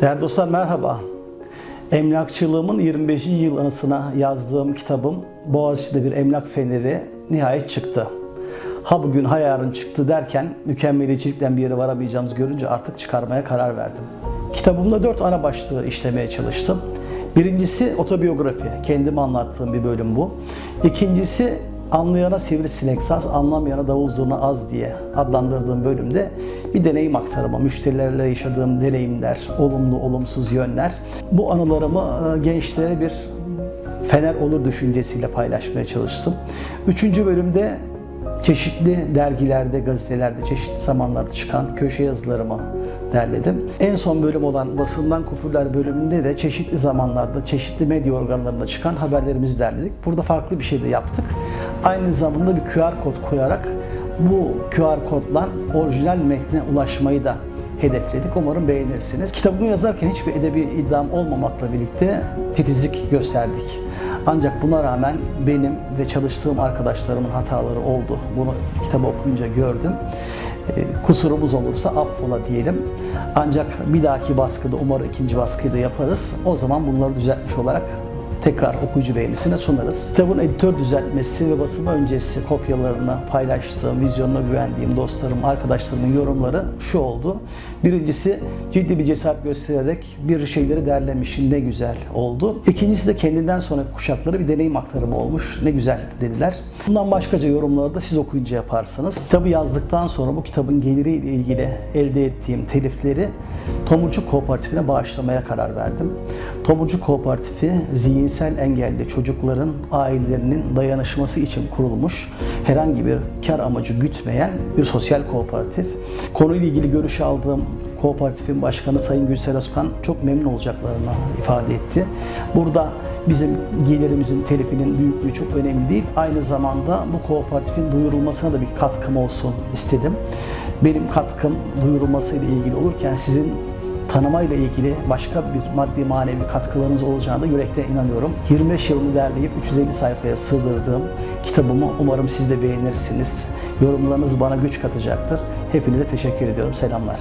Değerli dostlar merhaba. Emlakçılığımın 25. yıl anısına yazdığım kitabım Boğaziçi'de bir emlak feneri nihayet çıktı. Ha bugün ha yarın çıktı derken mükemmeliyetçilikten bir yere varamayacağımızı görünce artık çıkarmaya karar verdim. Kitabımda dört ana başlığı işlemeye çalıştım. Birincisi otobiyografi, kendimi anlattığım bir bölüm bu. İkincisi anlayana sivrisinek saz, anlamayana davul zurna az diye adlandırdığım bölümde bir deneyim aktarımı, müşterilerle yaşadığım deneyimler, olumlu olumsuz yönler. Bu anılarımı e, gençlere bir fener olur düşüncesiyle paylaşmaya çalıştım. Üçüncü bölümde çeşitli dergilerde, gazetelerde, çeşitli zamanlarda çıkan köşe yazılarımı derledim. En son bölüm olan basından popüler bölümünde de çeşitli zamanlarda, çeşitli medya organlarında çıkan haberlerimizi derledik. Burada farklı bir şey de yaptık. Aynı zamanda bir QR kod koyarak bu QR kodla orijinal metne ulaşmayı da hedefledik. Umarım beğenirsiniz. Kitabımı yazarken hiçbir edebi iddiam olmamakla birlikte titizlik gösterdik. Ancak buna rağmen benim ve çalıştığım arkadaşlarımın hataları oldu. Bunu kitabı okuyunca gördüm. Ee, Kusurumuz olursa affola diyelim. Ancak bir dahaki baskıda umarım ikinci baskıyı da yaparız. O zaman bunları düzeltmiş olarak tekrar okuyucu beğenisine sunarız. Kitabın editör düzeltmesi ve basımı öncesi kopyalarını paylaştığım, vizyonuna güvendiğim dostlarım, arkadaşlarımın yorumları şu oldu. Birincisi ciddi bir cesaret göstererek bir şeyleri derlemiş, ne güzel oldu. İkincisi de kendinden sonraki kuşaklara bir deneyim aktarımı olmuş, ne güzel dediler. Bundan başkaca yorumları da siz okuyunca yaparsınız. Kitabı yazdıktan sonra bu kitabın geliriyle ilgili elde ettiğim telifleri Tomurcuk Kooperatifine bağışlamaya karar verdim. Tomurcuk Kooperatifi zihinsel engelli çocukların ailelerinin dayanışması için kurulmuş herhangi bir kar amacı gütmeyen bir sosyal kooperatif. Konuyla ilgili görüş aldığım kooperatifin başkanı Sayın Gülsel Özkan çok memnun olacaklarını ifade etti. Burada bizim gelirimizin telifinin büyüklüğü çok önemli değil. Aynı zamanda bu kooperatifin duyurulmasına da bir katkım olsun istedim. Benim katkım duyurulmasıyla ilgili olurken sizin tanımayla ilgili başka bir maddi manevi katkılarınız olacağına da yürekten inanıyorum. 25 yılını derleyip 350 sayfaya sığdırdığım kitabımı umarım siz de beğenirsiniz. Yorumlarınız bana güç katacaktır. Hepinize teşekkür ediyorum. Selamlar.